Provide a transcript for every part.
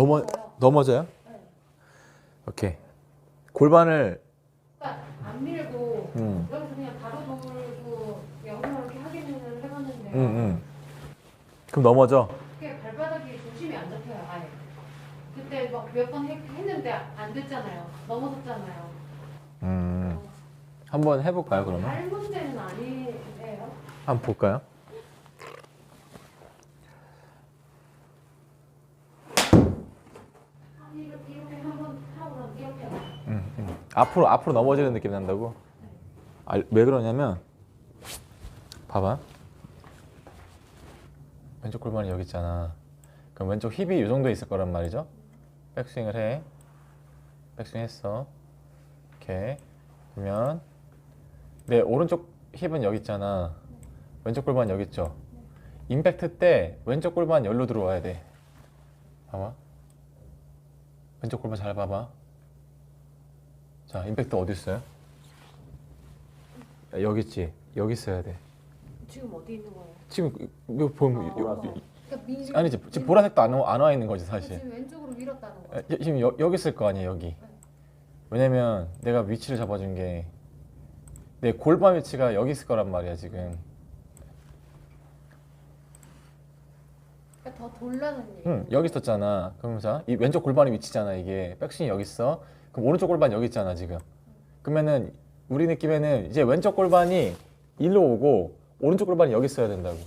넘어 넘어져요? 네. 오케이. 골반을 그러니까 안 밀고 음. 여기서 그냥 바로 돌고 영상 이렇게 확인을 해봤는데 음, 음. 그럼 넘어져. 발바닥이 중심이 안 잡혀요. 아예. 그때 막 몇 번 했는데 안 됐잖아요. 넘어졌잖아요. 음. 한번 해볼까요 그러면? 발 문제는 아니에요. 한번 볼까요? 아니 이렇게 이렇게 한번 하고 나면 이렇게 음, 음. 앞으로 앞으로 넘어지는 느낌 난다고? 아, 왜 그러냐면 봐봐. 왼쪽 골반이 여기 있잖아. 그럼 왼쪽 힙이 이 정도 있을 거란 말이죠. 백스윙을 해. 백스윙 했어. 오케이. 그러면 내 오른쪽 힙은 여기 있잖아. 왼쪽 골반 여기 있죠. 임팩트 때 왼쪽 골반 열로 들어와야 돼. 봐봐. 왼쪽 골반 잘 봐봐. 자, 임팩트 어디 있어요? 야, 여기 있지. 여기 있어야 돼. 지금 어디 있는 거예요? 지금 이거 보면 요- 요- 그러니까 민, 아니지. 지금 보라색도 안, 와- 안와 있는 거지 사실. 지금 왼쪽으로 밀었다는 거. 야, 지금 여, 여기 있을 거 아니에요 여기. 왜냐면 내가 위치를 잡아준 게 내 골반 위치가 여기 있을 거란 말이야 지금. 그러니까 더 돌라는 얘기. 응 여기 있었잖아. 그럼 자, 이 왼쪽 골반의 위치잖아 이게. 백스윙 여기 있어. 그럼 오른쪽 골반 여기 있잖아 지금. 그러면은 우리 느낌에는 이제 왼쪽 골반이 일로 오고 오른쪽 골반이 여기 있어야 된다고.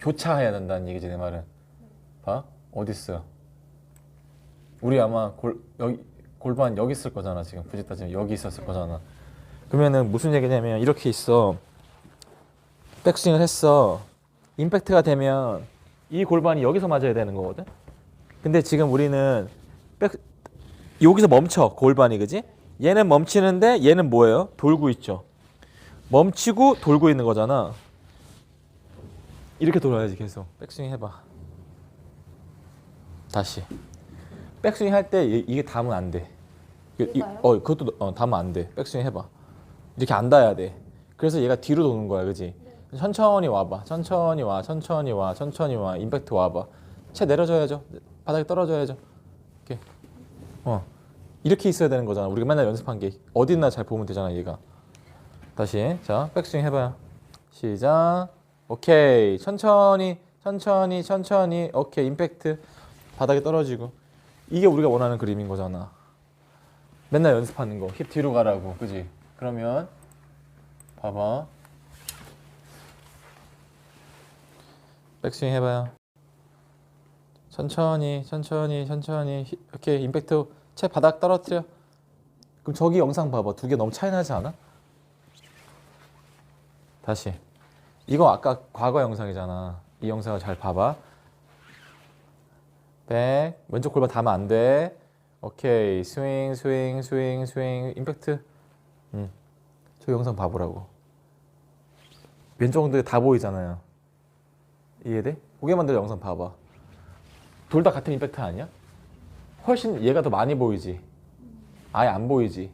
교차해야 된다는 얘기지 내 말은. 봐 어디 있어? 우리 아마 골 여기 골반 여기 있을 거잖아 지금. 굳이 따지면 여기 있었을 거잖아. 그러면은 무슨 얘기냐면 이렇게 있어. 백스윙을 했어. 임팩트가 되면 이 골반이 여기서 맞아야 되는 거거든. 근데 지금 우리는 백 여기서 멈춰 골반이 그지? 얘는 멈추는데 얘는 뭐예요? 돌고 있죠. 멈추고 돌고 있는 거잖아. 이렇게 돌아야지 계속. 백스윙 해봐. 다시. 백스윙 할 때 이게 닿으면 안 돼. 이-? 어 그것도 어, 닿으면 안 돼. 백스윙 해봐. 이렇게 안 닿아야 돼. 그래서 얘가 뒤로 도는 거야, 그지? 천천히 와봐. 천천히 와, 천천히 와, 천천히 와. 임팩트 와봐. 채 내려줘야죠. 바닥에 떨어져야죠. 이렇게. 어. 이렇게 있어야 되는 거잖아. 우리가 맨날 연습한 게 어디 있나 잘 보면 되잖아, 얘가. 다시. 자, 백스윙 해봐요. 시작. 오케이. 천천히, 천천히, 천천히. 오케이. 임팩트. 바닥에 떨어지고. 이게 우리가 원하는 그림인 거잖아. 맨날 연습하는 거. 힙 뒤로 가라고. 그지? 그러면 봐봐. 백스윙 해봐요. 천천히, 천천히, 천천히. 히- 이렇게 임팩트 채 바닥 떨어뜨려. 그럼 저기 영상 봐봐. 두 개 너무 차이 나지 않아? 다시. 이거 아까 과거 영상이잖아. 이 영상을 잘 봐봐. 백. 왼쪽 골반 닿으면 안 돼. 오케이. 스윙, 스윙, 스윙, 스윙. 임팩트. 음. 저 영상 봐보라고. 왼쪽 엉덩이 다 보이잖아요. 이해돼? 고개만 들어 영상 봐봐. 둘 다 같은 임팩트 아니야? 훨씬 얘가 더 많이 보이지. 아예 안 보이지.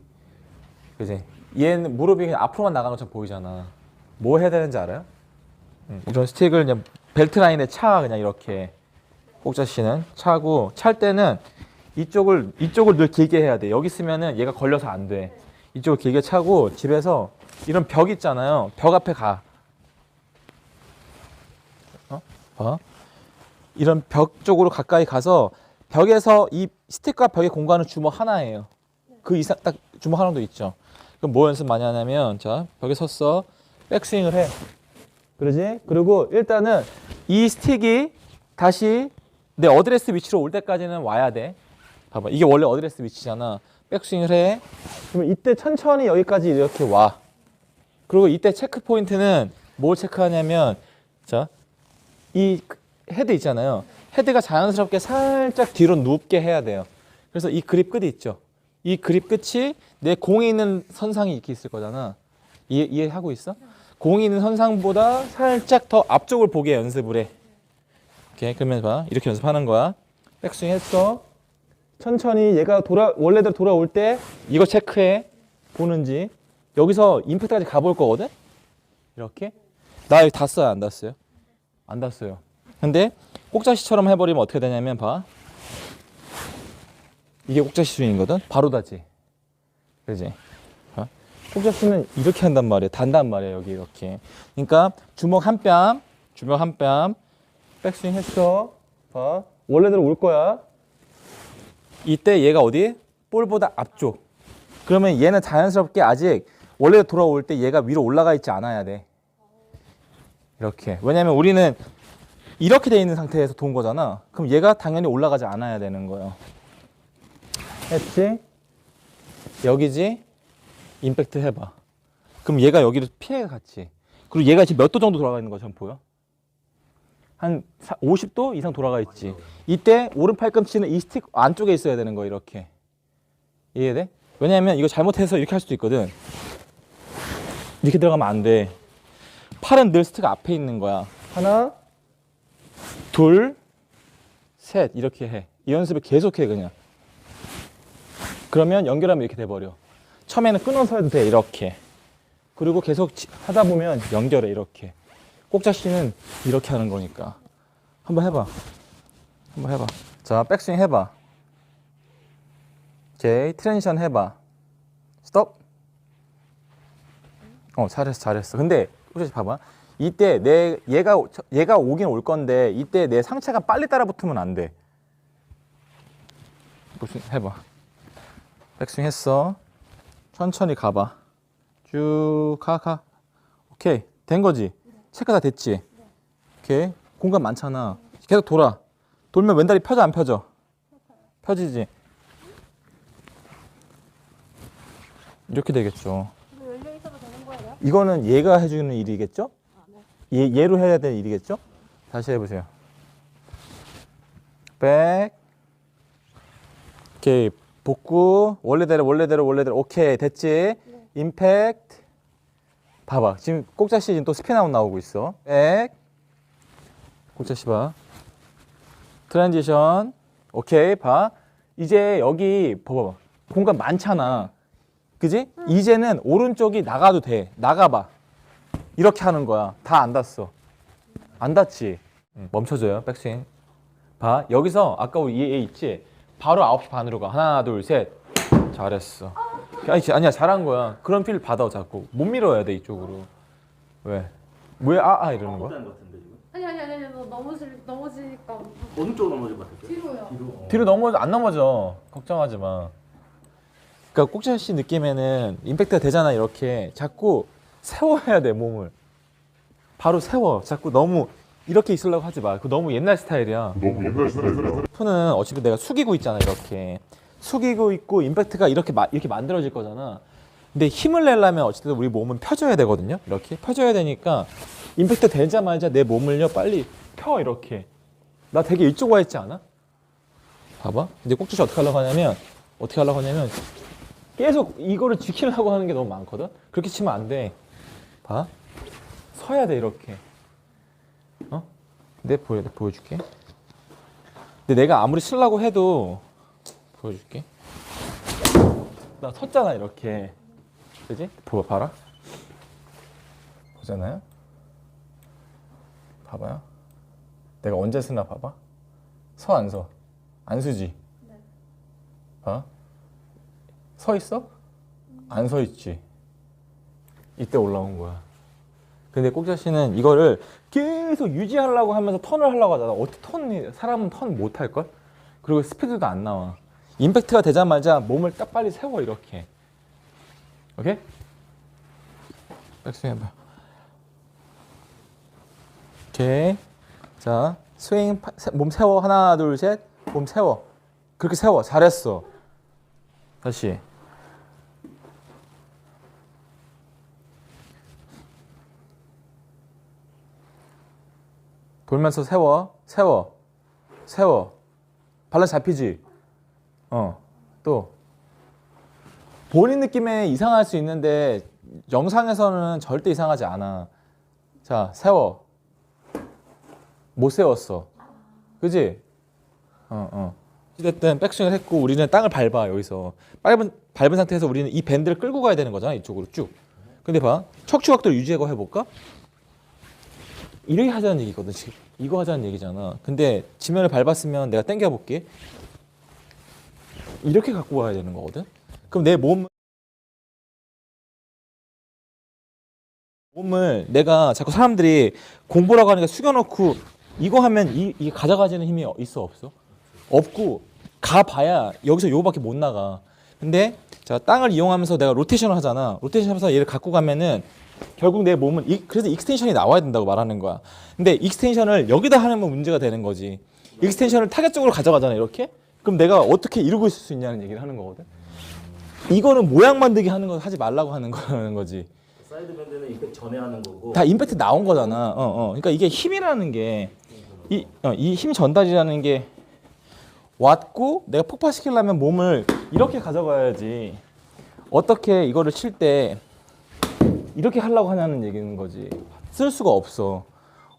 그지? 얘는 무릎이 그냥 앞으로만 나가는 것처럼 보이잖아. 뭐 해야 되는지 알아요? 음, 이런 스틱을 그냥 벨트 라인에 차 그냥 이렇게 꼭자 씨는 차고 찰 때는 이쪽을 이쪽을 늘 길게 해야 돼. 여기 있으면은 얘가 걸려서 안 돼. 이쪽을 길게 차고 집에서 이런 벽 있잖아요. 벽 앞에 가. 어? 봐. 이런 벽 쪽으로 가까이 가서 벽에서 이 스틱과 벽의 공간은 주먹 하나예요. 그 이상 딱 주먹 하나도 있죠. 그럼 뭐 연습 많이 하냐면 자 벽에 섰어 백스윙을 해. 그러지? 그리고 일단은 이 스틱이 다시 내 어드레스 위치로 올 때까지는 와야 돼. 봐봐 이게 원래 어드레스 위치잖아. 백스윙을 해. 그러면 이때 천천히 여기까지 이렇게 와. 그리고 이때 체크 포인트는 뭘 체크하냐면 자이 헤드 있잖아요. 헤드가 자연스럽게 살짝 뒤로 눕게 해야 돼요. 그래서 이 그립 끝이 있죠. 이 그립 끝이 내 공이 있는 선상이 이렇게 있을 거잖아. 이해, 이해하고 있어? 공이 있는 선상보다 살짝 더 앞쪽을 보게 연습을 해. 오케이, 그러면 봐. 이렇게 연습하는 거야. 백스윙 했어. 천천히 얘가 돌아 원래대로 돌아올 때 이거 체크해. 보는지. 여기서 임팩트까지 가볼 거거든. 이렇게. 나 여기 닿았어요, 안 닿았어요? 안 닿았어요. 근데 꼭자시처럼 해버리면 어떻게 되냐면 봐. 이게 꼭자시 스윙이거든. 바로 닿지. 그지? 봐. 꼭자시는 이렇게 한단 말이야. 단단 말이야 여기 이렇게. 그러니까 주먹 한 뺨, 주먹 한 뺨, 백스윙 했어. 봐. 원래대로 올 거야. 이때 얘가 어디? 볼보다 앞쪽. 그러면 얘는 자연스럽게 아직 원래 돌아올 때 얘가 위로 올라가 있지 않아야 돼. 이렇게. 왜냐면 우리는 이렇게 돼 있는 상태에서 돈 거잖아. 그럼 얘가 당연히 올라가지 않아야 되는 거예요. 했지? 여기지? 임팩트 해봐. 그럼 얘가 여기로 피해 갔지. 그리고 얘가 지금 몇 도 정도 돌아가 있는 거처럼 보여? 한 사- 50도 이상 돌아가 있지. 이때 오른 팔꿈치는 이 스틱 안쪽에 있어야 되는 거 이렇게. 이해돼? 왜냐면 이거 잘못해서 이렇게 할 수도 있거든. 이렇게 들어가면 안 돼. 팔은 늘 스틱 앞에 있는 거야. 하나, 둘, 셋 이렇게 해. 이 연습을 계속해 그냥. 그러면 연결하면 이렇게 돼버려. 처음에는 끊어서 해도 돼 이렇게. 그리고 계속 치- 하다 보면 연결해 이렇게. 꼭자 씨는 이렇게 하는 거니까. 한번 해봐. 한번 해봐. 자, 백스윙 해봐. 오케이, 트랜지션 해봐. 스톱. 어, 잘했어, 잘했어. 근데 혹시 봐봐. 이때 내 얘가 오- 얘가 오긴 올 건데 이때 내 상체가 빨리 따라 붙으면 안 돼. 무슨 해봐. 백스윙 했어. 천천히 가봐. 쭉 가, 가. 오케이. 된 거지? 체크 다 됐지? 오케이. 공간 많잖아. 계속 돌아. 돌면 왼다리 펴져, 안 펴져? 펴지지? 이렇게 되겠죠. 이거는 얘가 해주는 일이겠죠? 아, 네. 얘, 얘로 해야 될 일이겠죠? 다시 해보세요. 백. 오케이. 복구. 원래대로, 원래대로, 원래대로. 오케이. 됐지? 임팩트. 봐봐. 지금 꼭자씨 지금 또 스피나웃 나오고 있어. 백. 꼭자씨 봐. 트랜지션. 오케이. 봐. 이제 여기 봐봐. 공간 많잖아. 그지? 이제는 오른쪽이 나가도 돼. 나가봐. 이렇게 하는 거야. 다 안 닿았어. 안 닿지? 멈춰줘요. 백스윙. 봐. 여기서 아까 우리 얘 있지? 바로 9시 반으로 가. 하나, 둘, 셋. 잘했어. 아니, 아니야. 잘한 거야. 그런 필 받아, 자꾸. 못 밀어야 돼, 이쪽으로. 왜? 왜 아, 아 이러는 거야? 아니 아니 아니 아니 너 넘어질 넘어지니까 어느 쪽으로 넘어질 것 같아요? 뒤로요. 뒤로. 뒤로 넘어져, 안 넘어져. 걱정하지 마. 그러니까 꼭자씨 느낌에는 임팩트가 되잖아, 이렇게. 자꾸 세워야 돼, 몸을. 바로 세워. 자꾸 너무 이렇게 있으려고 하지 마. 그 너무 옛날 스타일이야. 너무 옛날 스타일이라 푸는 어차피 내가 숙이고 있잖아 이렇게 숙이고 있고 임팩트가 이렇게 마, 이렇게 만들어질 거잖아 근데 힘을 내려면 어쨌든 우리 몸은 펴줘야 되거든요 이렇게 펴줘야 되니까 임팩트 되자마자 내 몸을요 빨리 펴 이렇게 나 되게 일찍 와 있지 않아? 봐봐 근데 꼭지시 어떻게 하려고 하냐면 어떻게 하려고 하냐면 계속 이거를 지키려고 하는 게 너무 많거든 그렇게 치면 안돼 봐 서야 돼 이렇게 어? 내 보여 보여줄게 근데 내가 아무리 쓰려고 해도 보여줄게. 나 섰잖아 이렇게. 그지? 보아 봐라. 보잖아요. 봐봐요. 내가 언제 쓰나 봐봐. 서 안 서? 안 쓰지. 봐. 서 있어? 안 서 있지. 이때 올라온 거야. 근데 꼭자 씨는 이거를 계속 유지하려고 하면서 턴을 하려고 하잖아. 어떻게 턴이 사람은 턴 못 할 걸? 그리고 스피드도 안 나와. 임팩트가 되자마자 몸을 딱 빨리 세워 이렇게. 오케이? 백스윙 해봐. 오케이. 자, 스윙 몸 세워 하나 둘 셋. 몸 세워. 그렇게 세워. 잘했어. 다시. 돌면서 세워, 세워, 세워. 밸런스 잡히지? 어, 또. 본인 느낌에 이상할 수 있는데 영상에서는 절대 이상하지 않아. 자, 세워. 못 세웠어. 그지? 어, 어. 어쨌든 백스윙을 했고 우리는 땅을 밟아 여기서 밟은 밟은 상태에서 우리는 이 밴드를 끌고 가야 되는 거잖아 이쪽으로 쭉. 근데 봐 척추각도를 유지하고 해볼까? 이렇게 하자는 얘기거든 지금 이거 하자는 얘기잖아 근데 지면을 밟았으면 내가 당겨 볼게 이렇게 갖고 와야 되는 거거든 그럼 내 몸 몸을 내가 자꾸 사람들이 공부라고 하니까 숙여놓고 이거 하면 이, 이게 가져가지는 힘이 있어 없어? 없고 가봐야 여기서 요거밖에 못 나가. 근데 자 땅을 이용하면서 내가 로테이션을 하잖아. 로테이션 하면서 얘를 갖고 가면은 결국 내 몸은 이, 그래서 익스텐션이 나와야 된다고 말하는 거야. 근데 익스텐션을 여기다 하면 문제가 되는 거지. 익스텐션을 타겟 쪽으로 가져가잖아 이렇게. 그럼 내가 어떻게 이루고 있을 수 있냐는 얘기를 하는 거거든. 이거는 모양 만들기 하는 거 하지 말라고 하는 거라는 거지. 사이드 밴드는 이펙 전에 하는 거고. 다 임팩트 나온 거잖아. 어, 어. 그러니까 이게 힘이라는 게 이, 어, 이힘 전달이라는 게 왔고 내가 폭파시키려면 몸을 이렇게 가져가야지. 어떻게 이거를 칠때 이렇게 하려고 하냐는 얘기는 거지. 쓸 수가 없어.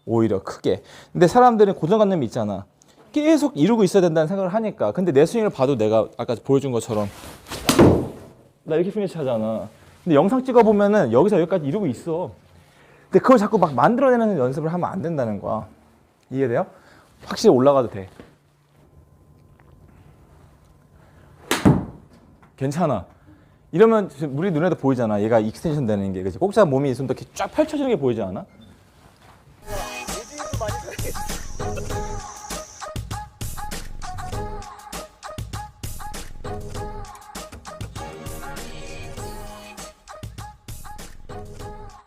오히려 크게. 근데 사람들은 고정관념이 있잖아. 계속 이루고 있어야 된다는 생각을 하니까. 근데 내 스윙을 봐도 내가 아까 보여준 것처럼 나 이렇게 피니시 하잖아. 근데 영상 찍어 보면은 여기서 여기까지 이루고 있어. 근데 그걸 자꾸 막 만들어내는 연습을 하면 안 된다는 거야. 이해돼요? 확실히 올라가도 돼. 괜찮아. 이러면 우리 눈에도 보이잖아. 얘가 익스텐션 되는 게. 그치? 꼭자 몸이 좀더 이렇게 쫙 펼쳐지는 게 보이지 않아?